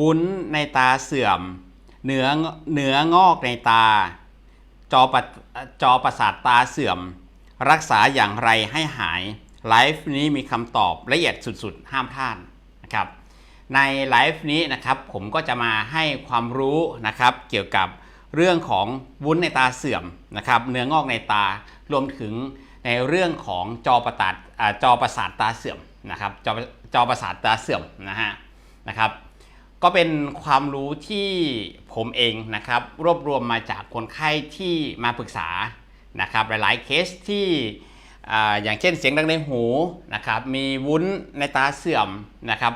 วุ้นในตาเสื่อม เนื้อเนื้องอกในตา จอประจอประสาทตาเสื่อม รักษาอย่างไรให้หาย ไลฟ์นี้มีคำตอบละเอียดสุดๆ ห้ามพลาดนะครับ ในไลฟ์นี้นะครับผมก็จะมาให้ความรู้นะครับเกี่ยวกับเรื่องของวุ้นในตาเสื่อมนะครับ เนื้องอกในตารวมถึงในเรื่องของจอประสาทจอประสาทตาเสื่อมนะครับจอจอประสาทตาเสื่อมนะฮะนะครับ ก็เป็นความรู้ที่ผมเองนะครับ รวบรวมมาจากคนไข้ที่มาปรึกษานะครับหลายๆเคสที่อ่อย่างเช่นเสียงดังในหูนะครับมีวุ้นในตาเสื่อมนะครับ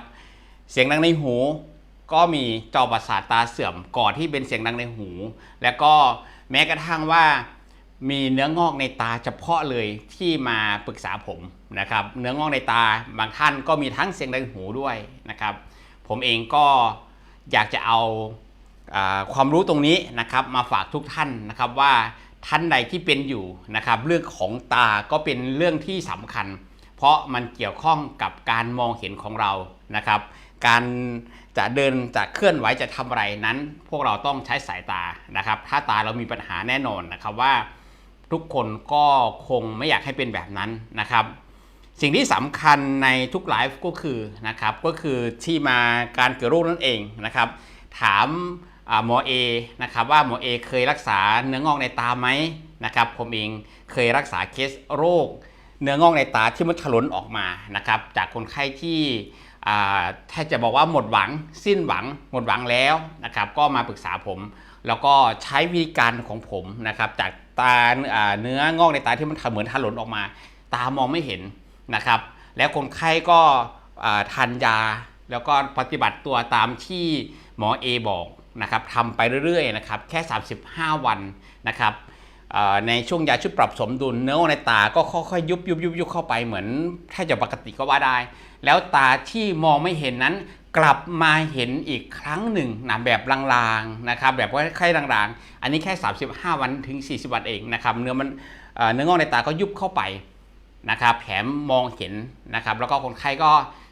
เสียงดังในหู ก็มีจอประสาทตาเสื่อมก่อนที่เป็นเสียงดังในหู แล้วก็แม้กระทั่งว่ามีเนื้องอกในตาเฉพาะเลยที่มาปรึกษาผมนะครับ เนื้องอกในตาบางท่านก็มีทั้งเสียงดังในหูด้วยนะครับ ผมเองก็อยากจะเอาอความรู้ตรงนี้นะครับมาฝากทุกท่านนะครับว่าท่านใดที่เป็นอยู่นะครับเรื่องของตาก็เป็นเรื่องที่สำคัญ เพราะมันเกี่ยวข้องกับการมองเห็นของเรานะครับ การจะเดินจะเคลื่อนไหวจะทำอะไรนั้น พวกเราต้องใช้สายตานะครับ ถ้าตาเรามีปัญหาแน่นอนนะครับว่าทุกคนก็คงไม่อยากให้เป็นแบบนั้นนะครับ สิ่งที่สำคัญในทุกไลฟ์ก็คือนะครับก็คือที่มาการเกิดโรคนั่นเองนะครับถามหมอเอนะครับว่าหมอเอเคยรักษาเนื้องอกในตาไหมนะครับผมเองเคยรักษาเคสโรค เนื้องอกในตาที่มันถลนออกมานะครับจากคนไข้ที่อาถ้าจะบอกว่าหมดหวังสิ้นหวัง หมดหวังแล้วนะครับก็มาปรึกษาผม แล้วก็ใช้วิธีการของผมนะครับจากตาอ่าเนื้องอกในตาที่มันเหมือนถลนออกมา ตามองไม่เห็น นะครับ แล้วคนไข้ก็ทานยา แล้วก็ปฏิบัติตัวตามที่หมอ A บอกนะครับทำไปเรื่อยๆนะครับแค่ 35 วันนะครับในช่วงยาชุดปรับสมดุลเนื้อในตาก็ค่อยๆยุบยุบยุบยุบเข้าไปเหมือนถ้าจะปกติก็ว่าได้ แล้วตาที่มองไม่เห็นนั้นกลับมาเห็นอีกครั้งหนึ่งนะแบบลางๆนะครับแบบว่าไข้ลางๆ อันนี้แค่ 35 วันถึง 40 วันเองนะครับเนื้อมันเอ่อเนื้องอกในตาก็ยุบเข้าไป นะครับแถมมองเห็นนะครับ แล้วก็คนไข้ก็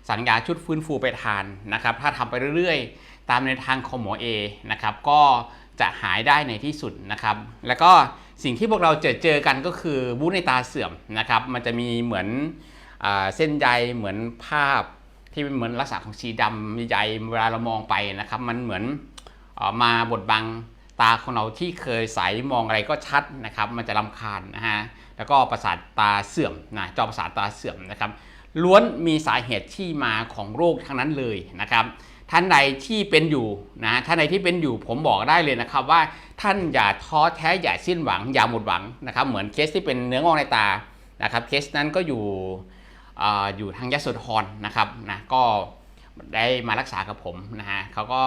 สั่งยาชุดฟื้นฟูไปทานนะครับ ถ้าทำไปเรื่อยๆ ตามในทางของหมอเอนะครับ ก็จะหายได้ในที่สุดนะครับ แล้วก็สิ่งที่พวกเราเจอเจอกันก็คือวุ้นในตาเสื่อมนะครับ มันจะมีเหมือนอเส้นใยเหมือนภาพที่เป็นเหมือนลักษณะของสีดำใยเวลาเรามองไปนะครับ มันเหมือนออมาบดบังตาของเราที่เคยใสมองอะไรก็ชัดนะครับ มันจะลำคาญนะฮะ แล้วก็ประสาทตาเสื่อมนะจอประสาทตาเสื่อมนะครับล้วนมีสาเหตุที่มาของโรคทั้งนั้นเลยนะครับ ท่านใดที่เป็นอยู่นะท่านใดที่เป็นอยู่ผมบอกได้เลยนะครับว่าท่านอย่าท้อแท้อย่าสิ้นหวังอย่าหมดหวังนะครับ เหมือนเคสที่เป็นเนื้องอกในตานะครับเคสนั้นก็อยู่ออยู่ทางยะโสธรนะครับนะก็ได้มารักษากับผมนะฮะเขาก็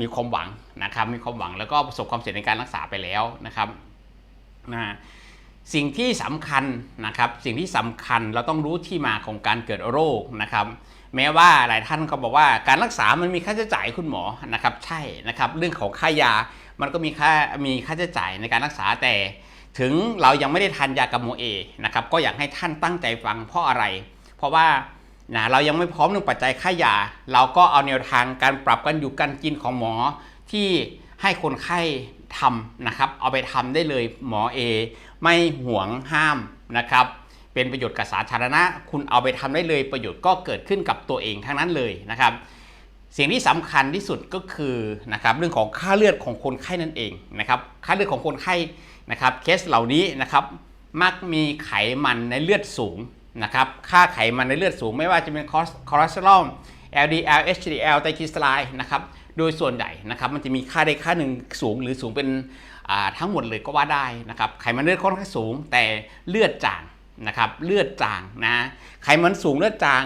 มีความหวังนะครับมีความหวังแล้วก็ประสบความสำเร็จในการรักษาไปแล้วนะครับนะ สิ่งที่สำคัญนะครับสิ่งที่สำคัญเราต้องรู้ที่มาของการเกิดโรคนะครับ แม้ว่าหลายท่านก็บอกว่าการรักษามันมีค่าใช้จ่ายคุณหมอนะครับ ใช่นะครับเรื่องของค่ายามันก็มีค่ามีค่าใช้จ่ายในการรักษาแต่ ถึงเรายังไม่ได้ทานยากับโมเอนะครับก็อยากให้ท่านตั้งใจฟังเพราะอะไร เพราะว่านะเรายังไม่พร้อมเรื่องปัจจัยค่ายา เราก็เอาแนวทางการปรับกันอยู่การกินของหมอที่ให้คนไข้ ทำนะครับ เอาไปทำได้เลยหมอเอไม่ห่วงห้ามนะครับ เป็นประโยชน์กับสาธารณะ คุณเอาไปทำได้เลยประโยชน์ก็เกิดขึ้นกับตัวเองทั้งนั้นเลยนะครับสิ่งที่สำคัญที่สุดก็คือนะครับเรื่องของค่าเลือดของคนไข้นั่นเองนะครับค่าเลือดของคนไข้นะครับเคสเหล่านี้นะครับมักมีไขมันในเลือดสูงนะครับค่าไขมันในเลือดสูง ไม่ว่าจะเป็นคอเลสเตอรอล LDL HDL ไตรกลีเซอไรด์นะครับ โดยส่วนใหญ่นะครับมันจะมีค่าใดค่าหนึ่งสูงหรือสูงเป็นทั้งหมดเลยก็ว่าได้นะครับไขมันเลือดค่อนข้างสูงแต่เลือดจางนะครับเลือดจางนะไขมันสูงเลือดจาง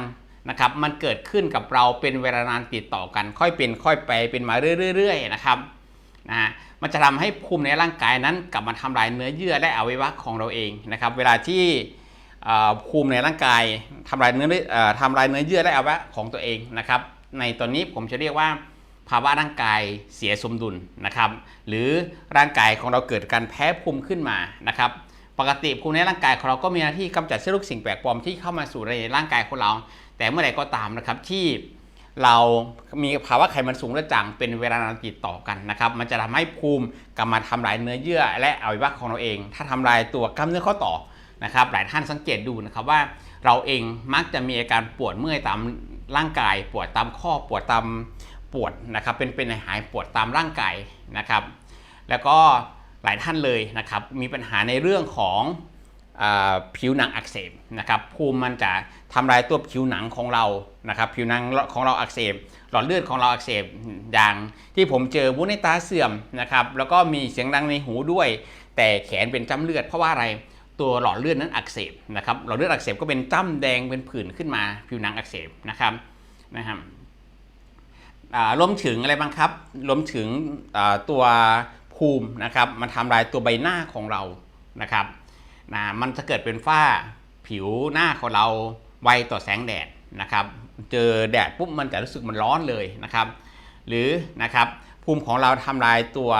นะครับมันเกิดขึ้นกับเราเป็นเวลานานติดต่อกัน ค่อยเป็นค่อยไปเป็นมาเรื่อยๆนะครับนะมันจะทำให้ภูมิในร่างกายนั้นกลับมาทำลายเนื้อเยื่อและอวัยวะของเราเองนะครับเวลาที่ภูมิในร่างกายทำลายเนื้อเอ่อทำลายเนื้อเยื่อและอวัยวะของตัวเองนะครับในตอนนี้ผมจะเรียกว่า ภาวะร่างกายเสียสมดุลนะครับ หรือร่างกายของเราเกิดการแพ้ภูมิขึ้นมานะครับ ปกติภูมิในร่างกายของเราก็มีหน้าที่กำจัดเชื้อโรคสิ่งแปลกปลอมที่เข้ามาสู่ในร่างกายของเรา แต่เมื่อใดก็ตามนะครับที่เรามีภาวะไขมันสูงและจางเป็นเวลานานติดต่อกันนะครับ มันจะทำให้ภูมิกลับมาทำลายเนื้อเยื่อ และอวัยวะของเราเอง ถ้าทำลายตัวกล้ามเนื้อข้อต่อนะครับ หลายท่านสังเกตดูนะครับว่าเราเองมักจะมีอาการปวดเมื่อยตามร่างกาย ปวดตามข้อปวดตาม ปวดนะครับเป็นเป็นหายปวดตามร่างกายนะครับ แล้วก็หลายท่านเลยนะครับมีปัญหาในเรื่องของผิวหนังอักเสบนะครับภูมิมันจะทำลายตัวผิวหนังของเรานะครับผิวหนังของเราอักเสบหลอดเลือดของเราอักเสบอย่างที่ผมเจอวุ้นในตาเสื่อมนะครับแล้วก็มีเสียงดังในหูด้วย แต่แขนเป็นจ้ำเลือดเพราะว่าอะไรตัวหลอดเลือดนั้นอักเสบนะครับหลอดเลือดอักเสบก็เป็นจ้ำแดงเป็นผื่นขึ้นมาผิวหนังอักเสบนะครับนะครับ รวมถึงอะไรบ้างครับ รวมถึงตัวภูมินะครับ มันทำลายตัวใบหน้าของเรานะครับนะมันจะเกิดเป็นฝ้าผิวหน้าของเราไวต่อแสงแดดนะครับ เจอแดดปุ๊บมันจะรู้สึกมันร้อนเลยนะครับ หรือนะครับภูมิของเราทำลายตัว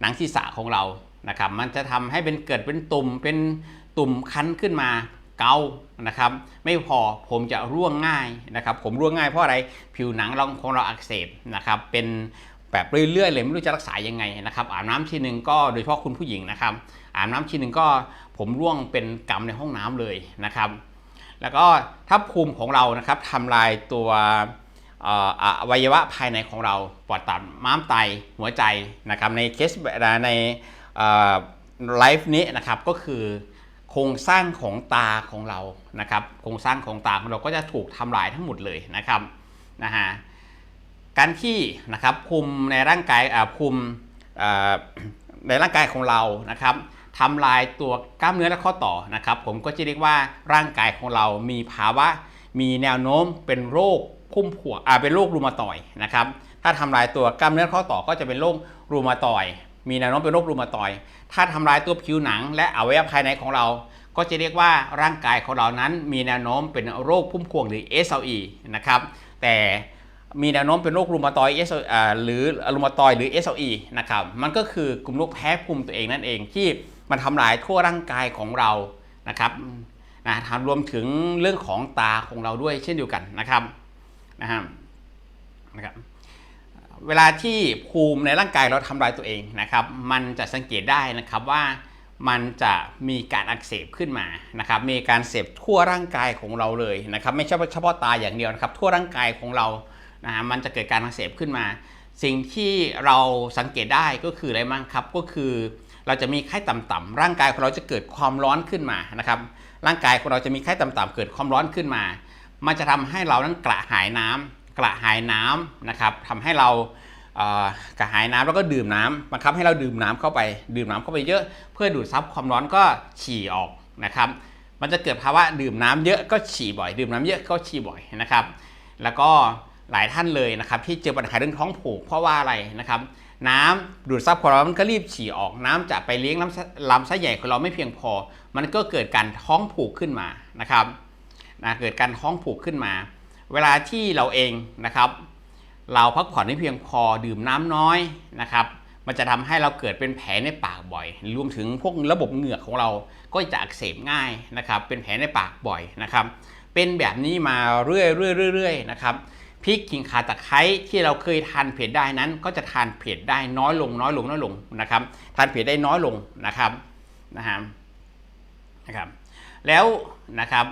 หนังศีรษะของเรานะครับ มันจะทำให้เป็นเกิดเป็นตุ่มเป็นตุ่มคันขึ้นมา เกานะครับไม่พอผมจะร่วงง่ายนะครับ ผมร่วงง่ายเพราะอะไรผิวหนังเราของเราอักเสบนะครับเป็นแบบเรื่อยๆเลยไม่รู้จะรักษายังไงนะครับอาบน้ำทีหนึ่งก็โดยเฉพาะคุณผู้หญิงนะครับอาบน้ำทีหนึ่งก็ผมร่วงเป็นกำในห้องน้ำเลยนะครับ แล้วก็ถ้าภูมิของเรานะครับทำลายตัวเอ่ออวัยวะภายในของเราปอดตับม้ามไตหัวใจนะครับในเคสในไลฟ์นี้นะครับก็คือ โครงสร้างของตาของเรานะครับ โครงสร้างของตาของเราก็จะถูกทำลายทั้งหมดเลยนะครับนะฮะการที่นะครับภูมิในร่างกายอ่าภูมิในร่างกายของเรานะครับทำลายตัวกล้ามเนื้อและข้อต่อนะครับ ผมก็จะเรียกว่าร่างกายของเรามีภาวะ มีแนวโน้มเป็นโรคพุ่มพวอ่าเป็นโรครูมาตอยนะครับ ถ้าทำลายตัวกล้ามเนื้อข้อต่อก็จะเป็นโรครูมาตอย มีแนวโน้มเป็นโรครูมาตอย ถ้าทำลายตัวผิวหนัง และอวัยวะภายในของเรา ก็จะเรียกว่าร่างกายของเรานั้นมีแนวโน้มเป็นโรคพุ่มพวงหรือ SLE นะครับ แต่มีแนวโน้มเป็นโรครูมาตอยด์ SLE อ่าหรือรูมาตอยหรือ SLE นะครับ มันก็คือกลุ่มโรคแพ้ภูมิตัวเองนั่นเองที่มันทำลายทั่วร่างกายของเรา นะครับนะทำรวมถึงเรื่องของตาของเราด้วยเช่นเดียวกันนะครับ นะครับนะครับ เวลาที่ภูมิในร่างกายเราทำลายตัวเองนะครับ มันจะสังเกตได้นะครับว่ามันจะมีการอักเสบขึ้นมานะครับ มีการเสพทั่วร่างกายของเราเลยนะครับ ไม่ใช่เฉพาะตาอย่างเดียวนะครับ ทั่วร่างกายของเรานะฮะมันจะเกิดการอักเสบขึ้นมา สิ่งที่เราสังเกตได้ก็คืออะไรบ้างครับ ก็คือเราจะมีไข้ต่ำๆร่างกายของเราจะเกิดความร้อนขึ้นมานะครับ ร่างกายของเราจะมีไข้ต่ำๆเกิดความร้อนขึ้นมา มันจะทำให้เรานั้นกระหายน้ำ กระหายน้ำนะครับทำให้เรากระหายน้ำแล้วก็ดื่มน้ำบังคับให้เราดื่มน้ำเข้าไปดื่มน้ำเข้าไปเยอะ เพื่อดูดซับความร้อนก็ฉี่ออกนะครับ มันจะเกิดภาวะดื่มน้ำเยอะก็ฉี่บ่อย ดื่มน้ำเยอะก็ฉี่บ่อยนะครับ แล้วก็หลายท่านเลยนะครับที่เจอปัญหาเรื่องท้องผูกเพราะว่าอะไรนะครับ น้ำดูดซับความร้อนมันก็รีบฉี่ออก น้ำจะไปเลี้ยงลำลำไส้ใหญ่ของเราไม่เพียงพอ มันก็เกิดการท้องผูกขึ้นมานะครับนะเกิดการท้องผูกขึ้นมา เวลาที่เราเองนะครับ เราพักผ่อนไม่เพียงพอดื่มน้ำน้อยนะครับ มันจะทำให้เราเกิดเป็นแผลในปากบ่อย รวมถึงพวกระบบเหงือกของเราก็จะอักเสบง่ายนะครับ เป็นแผลในปากบ่อยนะครับ เป็นแบบนี้มาเรื่อยๆเรื่อยๆนะครับพริกขิงข่าตะไคร้ที่เราเคยทานเผ็ดได้นั้น ก็จะทานเผ็ดได้น้อยลงน้อยลงน้อยลงนะครับทานเผ็ดได้น้อยลงนะครับนะฮะนะครับ แล้วนะครับ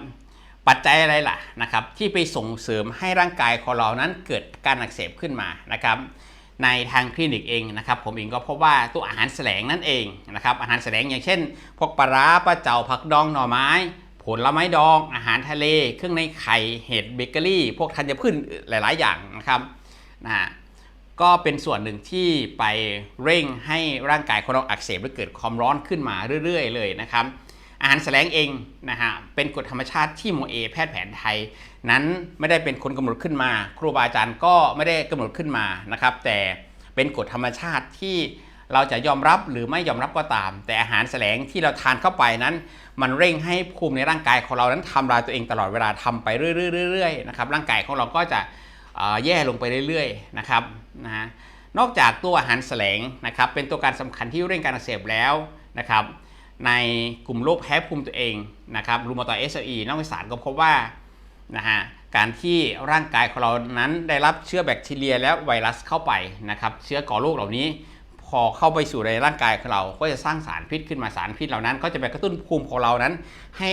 ปัจจัยอะไรล่ะนะครับที่ไปส่งเสริมให้ร่างกายของเรานั้นเกิดการอักเสบขึ้นมานะครับในทางคลินิกเองนะครับผมเองก็พบว่าตัวอาหารแสลงนั่นเองนะครับอาหารแสลงอย่างเช่น พวกปลาร้าปลาเจ้าผักดองหน่อไม้ ผลไม้ดอง อาหารทะเล เครื่องในไข่เห็ดเบเกอรี่ พวกธัญพืชหลาย ๆ อย่างนะครับนะก็เป็นส่วนหนึ่งที่ไปเร่งให้ร่างกายของเราอักเสบและเกิดความร้อนขึ้นมาเรื่อย ๆ เลยนะครับ อาหารแสลงเองนะฮะเป็นกฎธรรมชาติที่โมเอแพทย์แผนไทย นั้นไม่ได้เป็นคนกำหนดขึ้นมา ครูบาอาจารย์ก็ไม่ได้กำหนดขึ้นมานะครับ แต่เป็นกฎธรรมชาติที่เราจะยอมรับหรือไม่ยอมรับก็ตาม แต่อาหารแสลงที่เราทานเข้าไปนั้น มันเร่งให้ภูมิในร่างกายของเรานั้นทำลายตัวเองตลอดเวลาทำไปเรื่อยๆๆนะครับร่างกายของเราก็จะแย่ลงไปเรื่อยๆนะครับนะฮะนอกจากตัวอาหารแสลงนะครับเป็นตัวการสำคัญที่เร่งการอักเสบแล้วนะครับ ในกลุ่มโรคแพ้ภูมิตัวเองนะครับรูมาตอยเอสเอีนักวิทยารก็พบว่านะฮะการที่ร่างกายของเรานั้นได้รับเชื้อแบคทีเรียและไวรัสเข้าไปนะครับเชื้อก่อโรคเหล่านี้ พอเข้าไปสู่ในร่างกายของเราก็จะสร้างสารพิษขึ้นมาสารพิษเหล่านั้น ก็จะไปกระตุ้นภูมิของเรานั้น ให้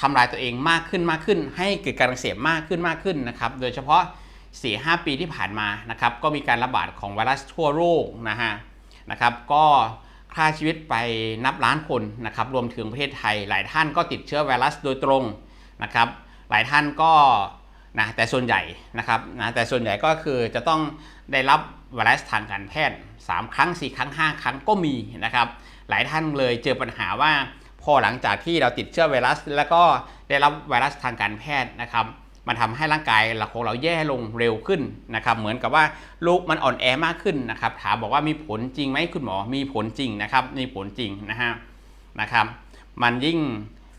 ทำลายตัวเองมากขึ้นมากขึ้น ให้เกิดการอักเสบมากขึ้นมากขึ้นนะครับโดยเฉพาะ 4-5 ปีที่ผ่านมานะครับก็มีการระบาดของไวรัสทั่วโลกนะฮะนะครับก็ ฆ่าชีวิตไปนับล้านคนนะครับรวมถึงประเทศไทย หลายท่านก็ติดเชื้อไวรัสโดยตรงนะครับ หลายท่านก็นะแต่ส่วนใหญ่นะครับนะแต่ส่วนใหญ่ก็คือจะต้องได้รับไวรัสทางการแพทย์ 3 ครั้ง 4 ครั้ง 5 ครั้งก็มีนะครับ หลายท่านเลยเจอปัญหาว่าพอหลังจากที่เราติดเชื้อไวรัส แล้วก็ได้รับไวรัสทางการแพทย์นะครับ มันทำให้ร่างกายเราของเราแย่ลงเร็วขึ้นนะครับเหมือนกับว่าลูกมันอ่อนแอมากขึ้นนะครับถามบอกว่ามีผลจริงไหมคุณหมอมีผลจริงนะครับมีผลจริงนะฮะนะครับมันยิ่ง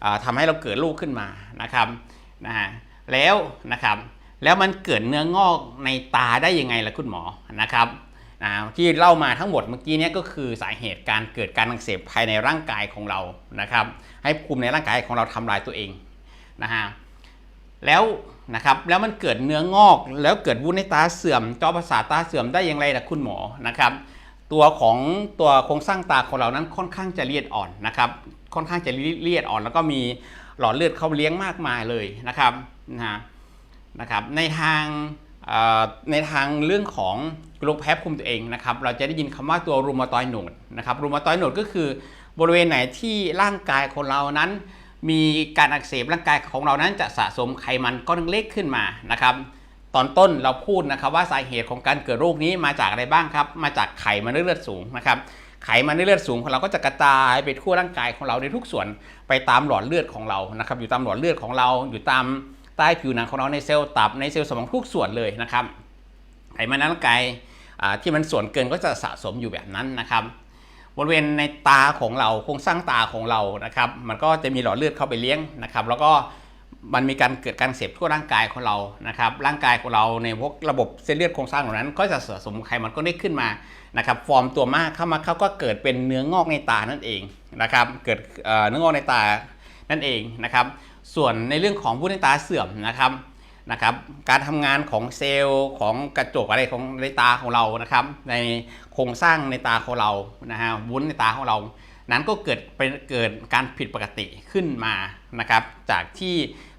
เอ่อทำให้เราเกิดลูกขึ้นมานะครับนะฮะแล้วนะครับแล้วมันเกิดเนื้องอกในตาได้ยังไงล่ะคุณหมอนะครับอ่าที่เล่ามาทั้งหมดเมื่อกี้นี้ก็คือสาเหตุการเกิดการอักเสบภายในร่างกายของเรานะครับ ให้ภูมิในร่างกายของเราทำลายตัวเองนะฮะแล้ว นะครับแล้วมันเกิดเนื้องอก แล้วเกิดวุ้นในตาเสื่อมจอประสาทตาเสื่อมได้อย่างไรล่ะคุณหมอนะครับ ตัวของตัวโครงสร้างตาของเรานั้นค่อนข้างจะละเอียดอ่อนนะครับ ค่อนข้างจะละเอียดอ่อน แล้วก็มีหลอดเลือดเข้าเลี้ยงมากมายเลยนะครับนะนะครับในทางในทางเรื่องของโรคแพ้ภูมิตัวเองนะครับ เราจะได้ยินคำว่าตัวรูมาตอยด์โนดนะครับรูมาตอยด์โนดก็คือบริเวณไหนที่ร่างกายของเรานั้น มีการอักเสบร่างกายของเรานั้นจะสะสมไขมันก้อนเล็กขึ้นมานะครับ ตอนต้นเราพูดนะครับว่าสาเหตุของการเกิดโรคนี้มาจากอะไรบ้างครับ มาจากไขมันในเลือดสูงนะครับไขมันในเลือดสูงของเราก็จะกระจายไปทั่วร่างกายของเราในทุกส่วนไปตามหลอดเลือดของเรานะครับอยู่ตามหลอดเลือดของเราอยู่ตามใต้ผิวหนังของเราในเซลล์ตับในเซลล์สมองทุกส่วนเลยนะครับไขมันในร่างกายที่มันส่วนเกินก็จะสะสมอยู่แบบนั้นนะครับ บริเวณในตาของเราโครงสร้างตาของเรานะครับ มันก็จะมีหลอดเลือดเข้าไปเลี้ยงนะครับ แล้วก็มันมีการเกิดการเสพทั่วร่างกายของเรานะครับ ร่างกายของเราในพวกระบบเส้นเลือดโครงสร้างเหล่านั้น ก็จะสะสมไขมันก็ได้ขึ้นมานะครับฟอร์มตัวมากเข้ามาเขาก็เกิดเป็นเนื้องอกในตานั่นเองนะครับ เกิดเอ่อเนื้องอกในตานั่นเองนะครับ ส่วนในเรื่องของวุ้นในตาเสื่อมนะครับ นะครับการทำงานของเซลล์ของกระจกอะไรของในตาของเรานะครับ ในโครงสร้างในตาของเรานะฮะวุ้นในตาของเรา นั้นก็เกิดเป็นเกิดการผิดปกติขึ้นมานะครับ จากที่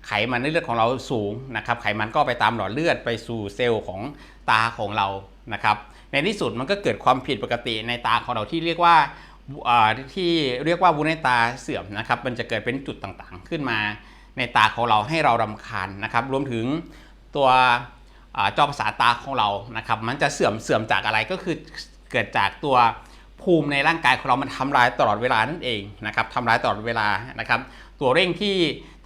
ไขมันในเลือดของเราสูงนะครับ ไขมันก็ไปตามหลอดเลือดไปสู่เซลล์ของตาของเรานะครับ ในที่สุดมันก็เกิดความผิดปกติในตาของเราที่เรียกว่าอ่าที่เรียกว่าวุ้นในตาเสื่อมนะครับ มันจะเกิดเป็นจุดต่างๆขึ้นมา ในตาของเราให้เรารำคาญนะครับ รวมถึงตัวอจอประสาทตาของเรานะครับ มันจะเสื่อมเสื่อมจากอะไรก็คือเกิดจากตัวภูมิในร่างกายของเรามันทำลายตลอดเวลานั่นเองนะครับทำลายตลอดเวลานะครับ ตัวเร่งที่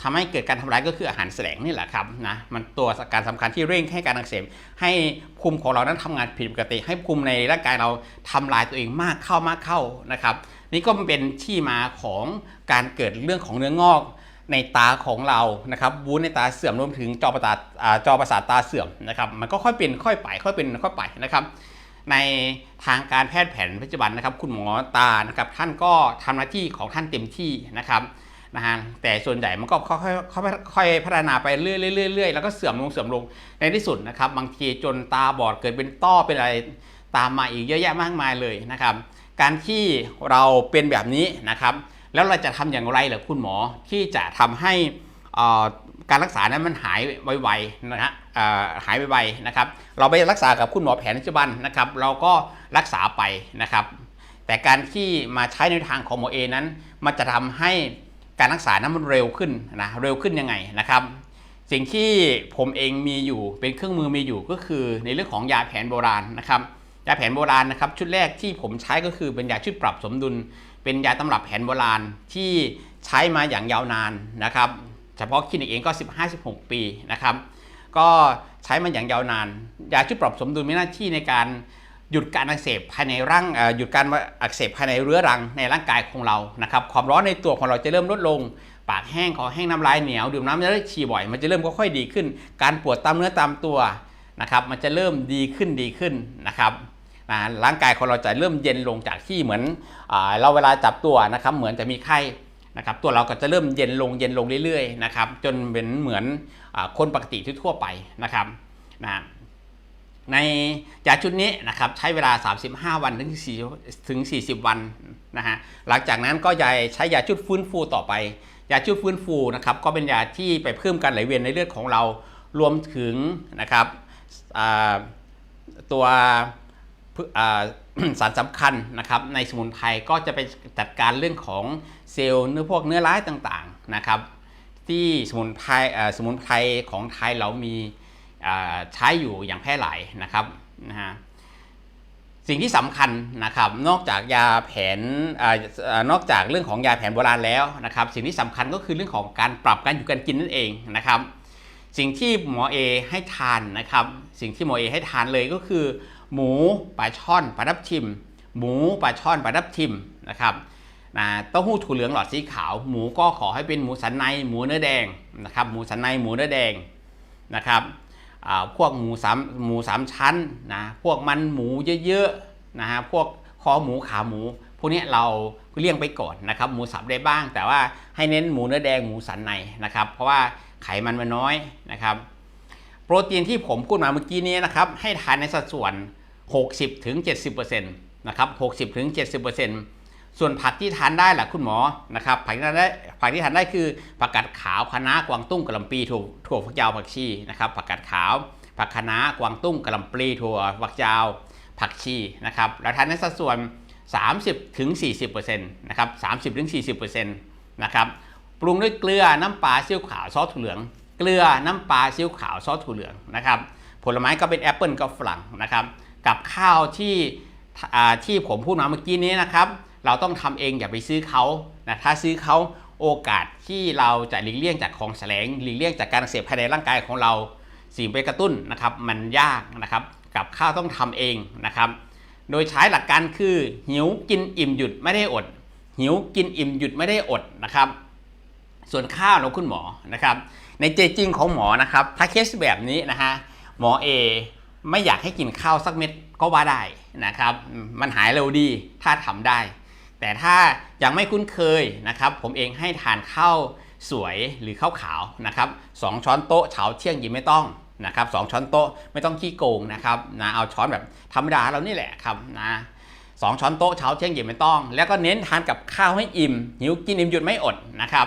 ทำให้เกิดการทำลายก็คืออาหารแสลงนี่แหละครับนะมันตัวการสำคัญที่เร่งให้การอักเสบให้ภูมิของเรานั้นทำงานผิดปกติ ให้ภูมิในร่างกายเราทำลายตัวเองมากเข้ามากเข้านะครับ นี่ก็เป็นที่มาของการเกิดเรื่องของเนื้องอก ในตาของเรานะครับวุ้นในตาเสื่อมรวมถึงจอประสาทจอประสาทตาเสื่อมนะครับมันก็ค่อยเป็นค่อยไปค่อยเป็นค่อยไปนะครับ ในทางการแพทย์แผนปัจจุบันนะครับ คุณหมอตานะครับท่านก็ทำหน้าที่ของท่านเต็มที่นะครับนะฮะแต่ส่วนใหญ่มันก็ค่อยๆค่อยค่อยพัฒนาไปเรื่อยๆเรื่อยๆแล้วก็เสื่อมลงเสื่อมลงในที่สุดนะครับ บางทีจนตาบอดเกิดเป็นต้อเป็นอะไรตามมาอีกเยอะแยะมากมายเลยนะครับ การที่เราเป็นแบบนี้นะครับ แล้วเราจะทำอย่างไรเหรอคุณหมอที่จะทำให้การรักษานั้นมันหายไวๆนะฮะหายไวๆนะครับ เราไปรักษากับคุณหมอแผนปัจจุบันนะครับ เราก็รักษาไปนะครับ แต่การที่มาใช้ในทางของหมอเอนั้น มันจะทำให้การรักษานั้นมันเร็วขึ้นนะเร็วขึ้นยังไงนะครับ สิ่งที่ผมเองมีอยู่เป็นเครื่องมือมีอยู่ก็คือในเรื่องของยาแผนโบราณนะครับยาแผนโบราณนะครับ ชุดแรกที่ผมใช้ก็คือเป็นยาชุดปรับสมดุล เป็นยาตำรับแผนโบราณที่ใช้มาอย่างยาวนานนะครับ เฉพาะคลินิกเองก็ 15-16 ปีนะครับ ก็ใช้มาอย่างยาวนาน ยาชุดปรับสมดุลมีหน้าที่ในการหยุดการอักเสบภายในร่างหยุดการอักเสบภายในเรื้อรังในร่างกายของเรานะครับความร้อนในตัวของเราจะเริ่มลดลง ปากแห้งคอแห้งน้ำลายเหนียวดื่มน้ำแล้วฉี่บ่อย มันจะเริ่มค่อยๆดีขึ้น การปวดตามเนื้อตามตัวนะครับมันจะเริ่มดีขึ้นดีขึ้นนะครับ นะร่างกายของเราจะเริ่มเย็นลงจากที่เหมือนอเราเวลาจับตัวนะครับเหมือนจะมีไข้นะครับตัวเราก็จะเริ่มเย็นลงเย็นลงเรื่อยๆนะครับจนเป็นเหมือนอคนปกติทั่วไปนะครับนะในยาชุดนี้นะครับใช้เวลา 35 วันถึง4ถึง 40 วันนะฮะหลังจากนั้นก็ยาใช้ยาชุดฟื้นฟูต่อไป ยาชุดฟื้นฟูนะครับก็เป็นยาที่ไปเพิ่มการไหลเวียนในเลือดของเรารวมถึงนะครับตัว สารสำคัญนะครับในสมุนไพรก็จะไปจัดการเรื่องของเซลล์เนื้อพวกเนื้อร้ายต่างๆนะครับที่สมุนไพรสมุนไพรของไทยเรามีใช้อยู่อย่างแพร่หลายนะครับนะฮะสิ่งที่สำคัญนะครับนอกจากยาแผนอานอกจากเรื่องของยาแผนโบราณแล้วนะครับสิ่งที่สำคัญก็คือเรื่องของการปรับการอยู่การกินนั่นเองนะครับสิ่งที่หมอเอให้ทานนะครับสิ่งที่หมอเอให้ทานเลยก็คือ หมูปลาช่อนปลาดับทิม หมูปลาช่อนปลาดับทิมนะครับนะเต้าหู้ถั่วเหลืองหลอดสีขาว หมูก็ขอให้เป็นหมูสันในหมูเนื้อแดงนะครับหมูสันในหมูเนื้อแดงนะครับพวกหมูสามหมูสามชั้นนะพวกมันหมูเยอะๆนะฮะพวกคอหมูขาหมูพวกนี้เราเลี่ยงไปก่อนนะครับหมูสับได้บ้าง แต่ว่าให้เน้นหมูเนื้อแดงหมูสันในนะครับ เพราะว่าไขมันมันน้อยนะครับ โปรตีนที่ผมพูดมาเมื่อกี้นี้นะครับ ให้ทานในสัดส่วน 60ถึง70%นะครับ60ถึง70%ส่วนผักที่ทานได้ล่ะคุณหมอนะครับผักที่ทานได้ผักที่ทานได้คือผักกาดขาวคะน้ากวางตุ้งกะหล่ำปีถั่วถั่วฝักยาวผักชีนะครับผักกาดขาว ผักคะน้ากวางตุ้งกะหล่ำปลีถั่วฝักยาว ผักชีนะครับเราทานในสัดส่วน 30ถึง40%นะครับ30ถึง40%นะครับปรุงด้วยเกลือน้ำปลาซีอิ๊วขาวซอสถั่วเหลือง เกลือน้ำปลาซีอิ๊วขาวซอสถั่วเหลืองนะครับผลไม้ก็เป็นแอปเปิลกับฝรั่งนะครับ กับข้าวที่ที่ผมพูดมาเมื่อกี้นี้นะครับ เราต้องทำเองอย่าไปซื้อเขานะถ้าซื้อเขาโอกาสที่เราจะหลีกเลี่ยงจากของแสลงหลีกเลี่ยงจากการเสพภายในร่างกายของเรา สิ่งไปกระตุ้นนะครับ มันยากนะครับ กับข้าวต้องทำเองนะครับ โดยใช้หลักการคือ หิวกินอิ่มหยุดไม่ได้อด หิวกินอิ่มหยุดไม่ได้อดนะครับ ส่วนข้าวเราคุณหมอนะครับ ในเจจริงของหมอนะครับถ้าเคสแบบนี้นะฮะหมอเอ ไม่อยากให้กินข้าวสักเม็ดก็ว่าได้นะครับ มันหายเร็วดีถ้าทำได้ แต่ถ้ายังไม่คุ้นเคยนะครับ ผมเองให้ทานข้าวสวยหรือข้าวขาวนะครับสองช้อนโต๊ะเช้าเที่ยงย็นไม่ต้องนะครับสองช้อนโต๊ะไม่ต้องขี้โกงนะครับนะเอาช้อนแบบธรรมดาเรานี่แหละครับนะสองช้อนโต๊ะเช้าเที่ยงเย็นไม่ต้อง แล้วก็เน้นทานกับข้าวให้อิ่มหิวกินอิ่มหยุดไม่อดนะครับ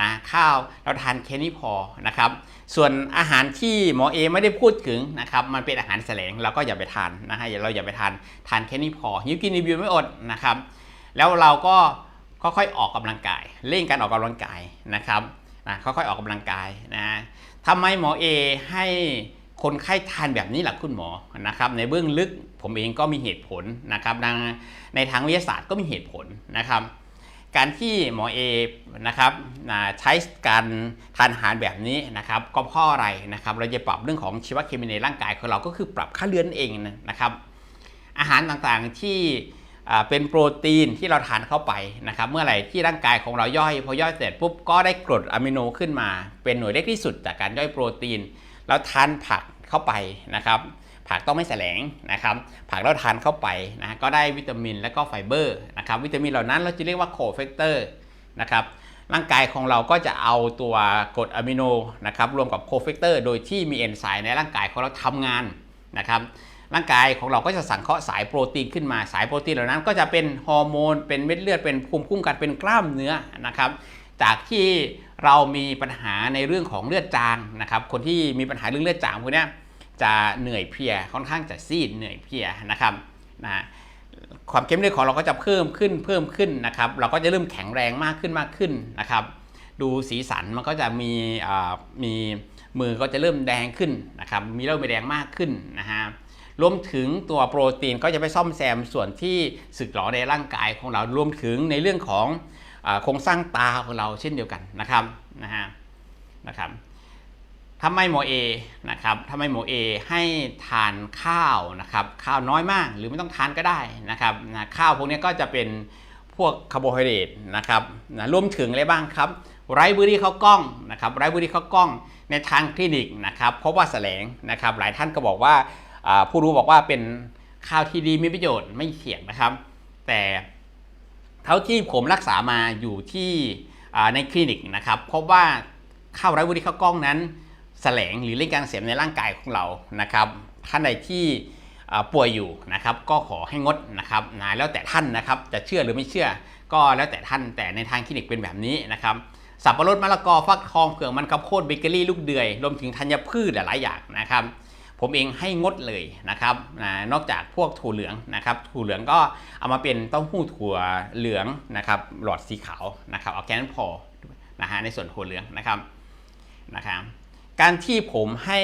นะข้าวเราทานแค่นี้พอนะครับ ส่วนอาหารที่หมอเอไม่ได้พูดถึงนะครับมันเป็นอาหารแสลงเราก็อย่าไปทานนะฮะเราอย่าไปทานทานแค่นี้พอหิวกินอิ่มหยุดไม่อดนะครับ แล้วเราก็ค่อยๆออกกำลังกายเร่งการออกกำลังกายนะครับนะค่อยๆออกกำลังกายนะทำไมหมอเอให้คนไข้ทานแบบนี้ล่ะคุณหมอนะครับในเบื้องลึกผมเองก็มีเหตุผลนะครับในทางวิทยาศาสตร์ก็มีเหตุผลนะครับ การที่หมอเอนะครับใช้การทานอาหารแบบนี้นะครับก็เพราะอะไรนะครับ เราจะปรับเรื่องของชีวเคมีในร่างกายของเราก็คือปรับค่าเลือดนั่นเองนะครับ อาหารต่างๆที่เป็นโปรตีนที่เราทานเข้าไปนะครับ เมื่อไหร่ที่ร่างกายของเราย่อย พอย่อยเสร็จปุ๊บก็ได้กรดอะมิโนขึ้นมา เป็นหน่วยเล็กที่สุดจากการย่อยโปรตีน แล้วทานผักเข้าไปนะครับ ผักต้องไม่แสลงนะครับ ผักเราทานเข้าไปนะก็ได้วิตามินและก็ไฟเบอร์นะครับวิตามินเหล่านั้นเราจะเรียกว่าโคเฟกเตอร์นะครับร่างกายของเราก็จะเอาตัวกรดอะมิโนนะครับรวมกับโคเฟกเตอร์โดยที่มีเอนไซม์ในร่างกายของเราทำงานนะครับร่างกายของเราก็จะสังเคราะห์สายโปรตีนขึ้นมาสายโปรตีนเหล่านั้นก็จะเป็นฮอร์โมน เป็นเม็ดเลือดเป็นภูมิคุ้มกันเป็นกล้ามเนื้อนะครับจากที่เรามีปัญหาในเรื่องของเลือดจางนะครับคนที่มีปัญหาเรื่องเลือดจางพวกเนี้ย จะเหนื่อยเพลียค่อนข้างจะซีดเหนื่อยเพลียนะครับนะความเข้มเลือดของเราก็จะเพิ่มขึ้นเพิ่มขึ้นนะครับ เราก็จะเริ่มแข็งแรงมากขึ้นมากขึ้นนะครับ ดูสีสันมันก็จะมีมีมือก็จะเริ่มแดงขึ้นนะครับ มีเริ่มไม่แดงมากขึ้นนะฮะรวมถึงตัวโปรตีนก็จะไปซ่อมแซมส่วนที่สึกหรอในร่างกายของเรารวมถึงในเรื่องของโครงสร้างตาของเราเช่นเดียวกันนะครับนะฮะนะครับ ทำไมหมอเอนะครับทำไมหมอเอให้ทานข้าวนะครับ ข้าวน้อยมากหรือไม่ต้องทานก็ได้นะครับนะข้าวพวกนี้ก็จะเป็นพวกคาร์โบไฮเดรตนะครับนะรวมถึงอะไรบ้างครับไรซ์เบอรี่ข้าวกล้องนะครับไรซ์เบอรี่ข้าวกล้องในทางคลินิกนะครับเพราะว่าแสลงนะครับ หลายท่านก็บอกว่าผู้รู้บอกว่าเป็นข้าวที่ดีมีประโยชน์ไม่เถียงนะครับ แต่เท่าที่ผมรักษามาอยู่ที่ในคลินิกนะครับพบว่าข้าวไรซ์เบอร์รี่ข้าวกล้องนั้น แสลงหรือเล่นการเสียมในร่างกายของเรานะครับท่านใดที่ป่วยอยู่นะครับ ก็ขอให้งดนะครับนะแล้วแต่ท่านนะครับจะเชื่อหรือไม่เชื่อ ก็แล้วแต่ท่านแต่ในทางคลินิกเป็นแบบนี้นะครับสับปะรดมะละกอฟักทองเผือกมันข้าวโพดเบเกอรี่ลูกเดือยรวมถึงธัญพืชหลายๆอย่างนะครับ ผมเองให้งดเลยนะครับนะนอกจากพวกถั่วเหลืองนะครับ ถั่วเหลืองก็เอามาเป็นเต้าหู้ถั่วเหลืองนะครับหลอดสีขาวนะครับเอาแค่นั้นพอนะฮะในส่วนถั่วเหลืองนะครับนะครับ การที่ผมให้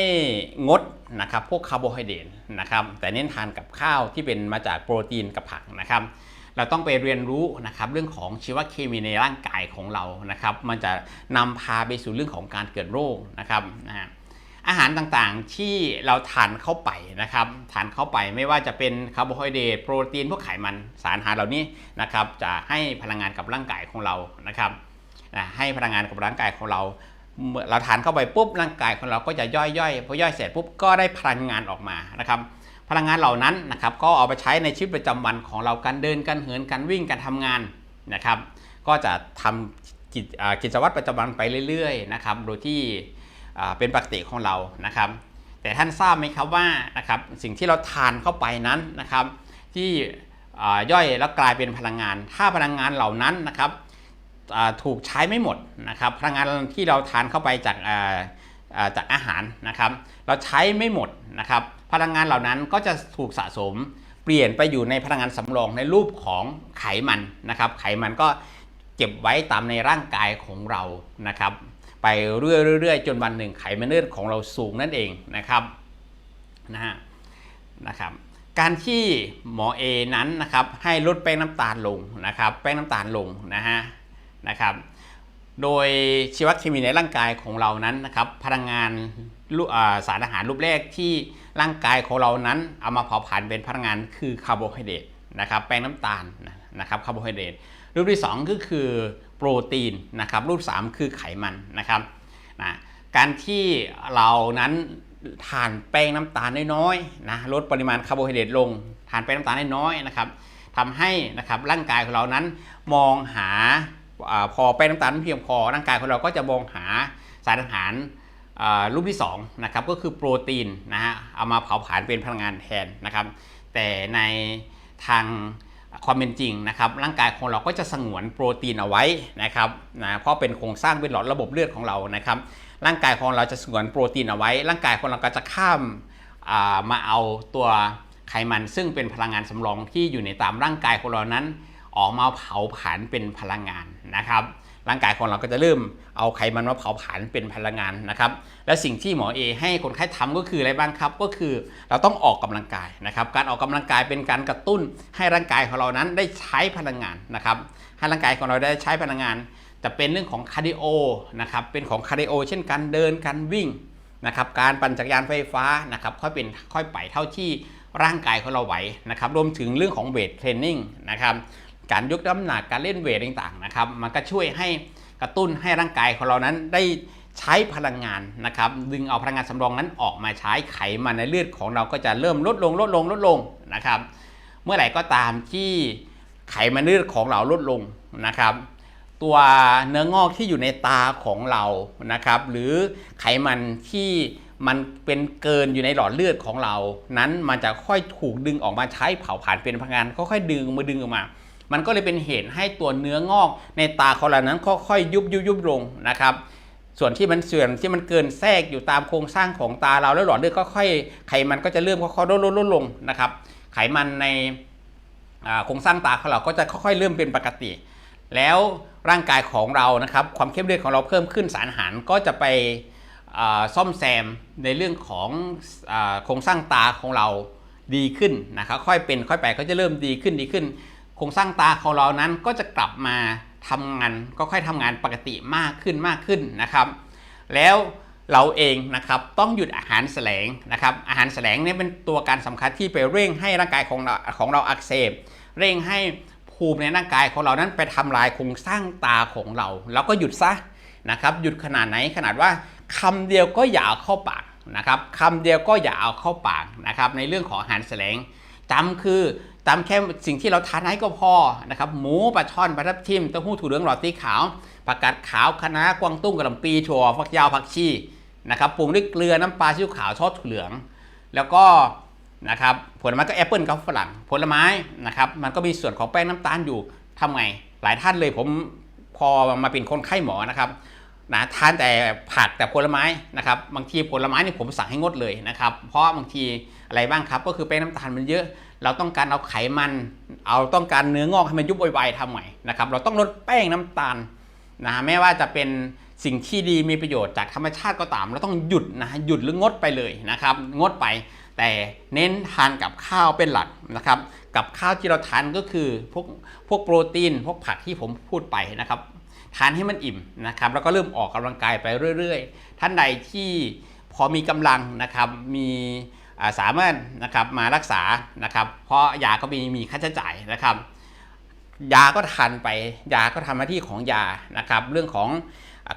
งดนะครับพวกคาร์โบไฮเดรตนะครับแต่เน้นทานกับข้าวที่เป็นมาจากโปรตีนกับผักนะครับเราต้องไปเรียนรู้นะครับเรื่องของชีวเคมีในร่างกายของเรานะครับมันจะนำพาไปสู่เรื่องของการเกิดโรคนะครับนะฮะอาหารต่างๆที่เราทานเข้าไปนะครับทานเข้าไปไม่ว่าจะเป็นคาร์โบไฮเดรตโปรตีนพวกไขมันสารอาหารเหล่านี้นะครับจะให้พลังงานกับร่างกายของเรานะครับนะให้พลังงานกับร่างกายของเรา เมื่อเราทานเข้าไปปุ๊บร่างกายของเราก็จะย่อยย่อยๆพอย่อยเสร็จปุ๊บก็ได้พลังงานออกมานะครับ พลังงานเหล่านั้นนะครับ ก็เอาไปใช้ในชีวิตประจำวันของเราการเดินการเหินการวิ่งการทำงานนะครับ ก็จะทำกิจอ่ากิจวัตรประจำวันไปเรื่อยๆนะครับโดยที่เป็นปกติของเรานะครับ แต่ท่านทราบไหมครับว่านะครับสิ่งที่เราทานเข้าไปนั้นนะครับ ที่ย่อยแล้วกลายเป็นพลังงาน ถ้าพลังงานเหล่านั้นนะครับ ถูกใช้ไม่หมดนะครับพลังงานที่เราทานเข้าไปจากจากอาหารนะครับ เราใช้ไม่หมดนะครับ พลังงานเหล่านั้นก็จะถูกสะสมเปลี่ยนไปอยู่ในพลังงานสำรองในรูปของไขมันนะครับ ไขมันก็เก็บไว้ตามในร่างกายของเรานะครับ ไปเรื่อยๆจนวันหนึ่งไขมันเลือดของเราสูงนั่นเองนะครับนะฮะนะครับ การที่หมอเอนั้นนะครับให้ลดแป้งน้ำตาลลงนะครับ แป้งน้ำตาลลงนะฮะ นะครับ โดยชีวเคมีในร่างกายของเรานั้นนะครับ พลังงานสารอาหารรูปแรกที่ร่างกายของเรานั้นเอามาเผาผลาญเป็นพลังงานคือคาร์โบไฮเดรตนะครับ แป้งน้ำตาลนะครับคาร์โบไฮเดรตรูปที่ 2 ก็คือโปรตีนนะครับ รูป 3 คือไขมันนะครับนะการที่เรานั้นทานแป้งน้ำตาลน้อยๆนะลดปริมาณคาร์โบไฮเดรตลง ทานแป้งน้ำตาลน้อยๆนะครับทำให้นะครับร่างกายของเรานั้นมองหา พอแป้งน้ำตาลไม่เพียงพอร่างกายของเราก็จะมองหาสารอาหารรูปที่2นะครับก็คือโปรตีนนะฮะเอามาเผาผลาญเป็นพลังงานแทนนะครับ แต่ในทางความเป็นจริงนะครับ ร่างกายของเราก็จะสงวนโปรตีนเอาไว้นะครับนะเพราะเป็นโครงสร้างเป็นหลอดระบบเลือดของเรานะครับ ร่างกายของเราจะสงวนโปรตีนเอาไว้ ร่างกายของเราก็จะข้ามามาเอาตัวไขมันซึ่งเป็นพลังงานสำรองที่อยู่ในตามร่างกายของเรานั้น ออกมาเผาผลาญเป็นพลังงานนะครับ ร่างกายของเราก็จะเริ่มเอาไขมันมาเผาผลาญเป็นพลังงานนะครับ และสิ่งที่หมอเอให้คนไข้ทำก็คืออะไรบ้างครับ ก็คือเราต้องออกกำลังกายนะครับ การออกกำลังกายเป็นการกระตุ้นให้ร่างกายของเรานั้นได้ใช้พลังงานนะครับ ให้ร่างกายของเราได้ใช้พลังงานจะเป็นเรื่องของคาร์ดิโอนะครับ เป็นของคาร์ดิโอเช่นการเดิน การวิ่งนะครับ การปั่นจักรยานไฟฟ้านะครับ ค่อยเป็นค่อยไปเท่าที่ร่างกายของเราไหวนะครับ รวมถึงเรื่องของเวทเทรนนิ่งนะครับ การยกน้ำหนักการเล่นเวทต่างๆนะครับมันก็ช่วยให้กระตุ้นให้ร่างกายของเรานั้นได้ใช้พลังงานนะครับ ดึงเอาพลังงานสำรองนั้นออกมาใช้ไขมันในเลือดของเราก็จะเริ่มลดลงลดลงลดลงนะครับ เมื่อไหร่ก็ตามที่ไขมันเลือดของเราลดลงนะครับ ตัวเนื้องอกที่อยู่ในตาของเรานะครับ หรือไขมันที่มันเป็นเกินอยู่ในหลอดเลือดของเรา นั้นมันจะค่อยถูกดึงออกมาใช้เผาผลาญเป็นพลังงานค่อยๆดึงมาดึงออกมา มันก็เลยเป็นเหตุให้ตัวเนื้องอกในตาของเรานั้นค่อยๆยุบยุบยุบลงนะครับส่วนที่มันเสื่อมที่มันเกินแทรกอยู่ตามโครงสร้างของตาเราแล้วหลอดเลือดก็ค่อยไขมันก็จะเริ่มค่อยๆลดลดลดลงนะครับไขมันในโครงสร้างตาของเราก็จะค่อยๆเริ่มเป็นปกติ แล้วร่างกายของเรานะครับความเข้มเลือดของเราเพิ่มขึ้นสารอาหารก็จะไปซ่อมแซมในเรื่องของอโครงสร้างตาของเราดีขึ้นนะครับค่อยเป็นค่อยไปก็จะเริ่มดีขึ้นดีขึ้น โครงสร้างตาของเรานั้นก็จะกลับมาทำงานก็ค่อยทำงานปกติมากขึ้นมากขึ้นนะครับ แล้วเราเองนะครับต้องหยุดอาหารแสลงนะครับอาหารแสลงเนี่ยเป็นตัวการสำคัญที่ไปเร่งให้ร่างกายของเราของเราอักเสบเร่งให้ภูมิในร่างกายของเรานั้นไปทำลายโครงสร้างตาของเรา แล้วก็หยุดซะนะครับหยุดขนาดไหนขนาดว่าคำเดียวก็อย่าเอาเข้าปากนะครับคำเดียวก็อย่าเอาเข้าปากนะครับในเรื่องของอาหารแสลงจำคือ จำแค่สิ่งที่เราทานให้ก็พอนะครับหมูปลาช่อนปลาทับทิมเต้าหู้ถั่วเหลืองหลอดสีขาวผักกาดขาวคะน้ากวางตุ้งกระหล่ำปีถั่วฝักยาวผักชีนะครับปรุงด้วยเกลือน้ำปลาซีอิ๊วขาวซอสถั่วเหลือง แล้วก็นะครับผลไม้ก็แอปเปิลกับฝรั่งผลไม้นะครับมันก็มีส่วนของแป้งน้ำตาลอยู่ทำไงหลายท่านเลยผมพอมาเป็นคนไข้หมอนะครับนะทานแต่ผักแต่ผลไม้นะครับบางทีผลไม้นี่ผมสั่งให้งดเลยนะครับเพราะบางทีอะไรบ้างครับก็คือแป้งน้ำตาลมันเยอะ เราต้องการเอาไขมัน เอาต้องการเนื้องอกให้มันยุบไวๆทำไงนะครับ เราต้องลดแป้งน้ำตาลนะฮะไม่ว่าจะเป็นสิ่งที่ดีมีประโยชน์จากธรรมชาติก็ตาม เราต้องหยุดนะหยุดหรืองดไปเลยนะครับ งดไป แต่เน้นทานกับข้าวเป็นหลักนะครับ กับข้าวที่เราทานก็คือพวกพวกโปรตีน พวกผักที่ผมพูดไปนะครับ ทานให้มันอิ่มนะครับ แล้วก็เริ่มออกกำลังกายไปเรื่อย ๆ ท่านใดที่พอมีกำลังนะครับมี สามารถนะครับมารักษานะครับเพราะยาก็มีมีค่าใช้จ่ายนะครับยาก็ทานไปยาก็ทำหน้าที่ของยานะครับ เรื่องของ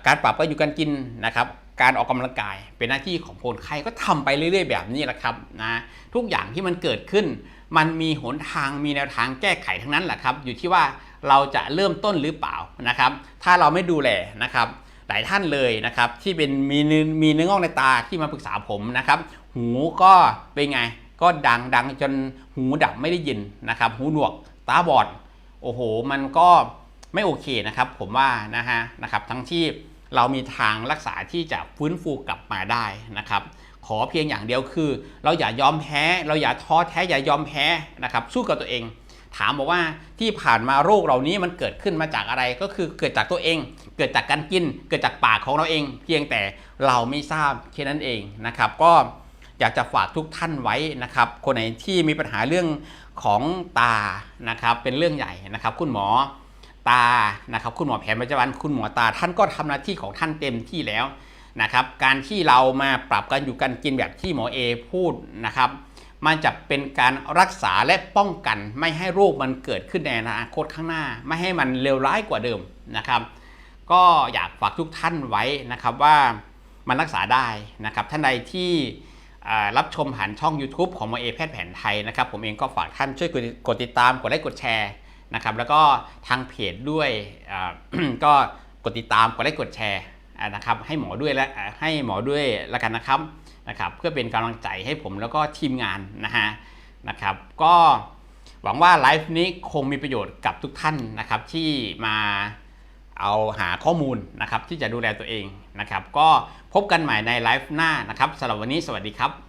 การปรับก็อยู่การกินนะครับการออกกำลังกายเป็นหน้าที่ของคนไข้ก็ทำไปเรื่อยๆแบบนี้แหละครับนะทุกอย่างที่มันเกิดขึ้น มันมีหนทางมีแนวทางแก้ไขทั้งนั้นแหละครับ อยู่ที่ว่าเราจะเริ่มต้นหรือเปล่านะครับ ถ้าเราไม่ดูแลนะครับ หลายท่านเลยนะครับที่เป็นมีเนื้อมีเนื้องอกในตาที่มาปรึกษาผมนะครับหูก็เป็นไงก็ดังดังจนหูดับไม่ได้ยินนะครับหูหนวกตาบอดโอ้โห มันก็ไม่โอเคนะครับ ผมว่านะฮะนะครับทั้งที่เรามีทางรักษาที่จะฟื้นฟูกลับมาได้นะครับ ขอเพียงอย่างเดียวคือ เราอย่ายอมแพ้ เราอย่าท้อแท้อย่ายอมแพ้นะครับ สู้กับตัวเอง ถามบอกว่าที่ผ่านมาโรคเหล่านี้มันเกิดขึ้นมาจากอะไรก็คือเกิดจากตัวเอง เกิดจากการกินเกิดจากปากของเราเอง เพียงแต่เราไม่ทราบแค่นั้นเองนะครับ ก็อยากจะฝากทุกท่านไว้นะครับ คนไหนที่มีปัญหาเรื่องของตานะครับ เป็นเรื่องใหญ่นะครับ คุณหมอตานะครับ คุณหมอแผนปัจจุบันคุณหมอตาท่านก็ทำหน้าที่ของท่านเต็มที่แล้วนะครับ การที่เรามาปรับกันอยู่กันกินแบบที่หมอเอพูดนะครับมันจะเป็นการรักษาและป้องกัน ไม่ให้โรคมันเกิดขึ้นในอนาคตข้างหน้า ไม่ให้มันเลวร้ายกว่าเดิมนะครับ ก็อยากฝากทุกท่านไว้นะครับว่ามันรักษาได้นะครับ ท่านใดที่รับชมผ่านช่อง YouTube ของหมอเอแพทย์แผนไทยนะครับ ผมเองก็ฝากท่านช่วยกดติดตามกดไลค์กดแชร์นะครับ แล้วก็ทางเพจด้วยก็กดติดตามกดไลค์กดแชร์นะครับให้หมอด้วยและให้หมอด้วยละกันนะครับนะครับ เพื่อเป็นกำลังใจให้ผมแล้วก็ทีมงานนะฮะนะครับ ก็หวังว่าไลฟ์นี้คงมีประโยชน์กับทุกท่านนะครับที่มา เอาหาข้อมูลนะครับที่จะดูแลตัวเองนะครับ ก็พบกันใหม่ในไลฟ์หน้านะครับสำหรับวันนี้สวัสดีครับ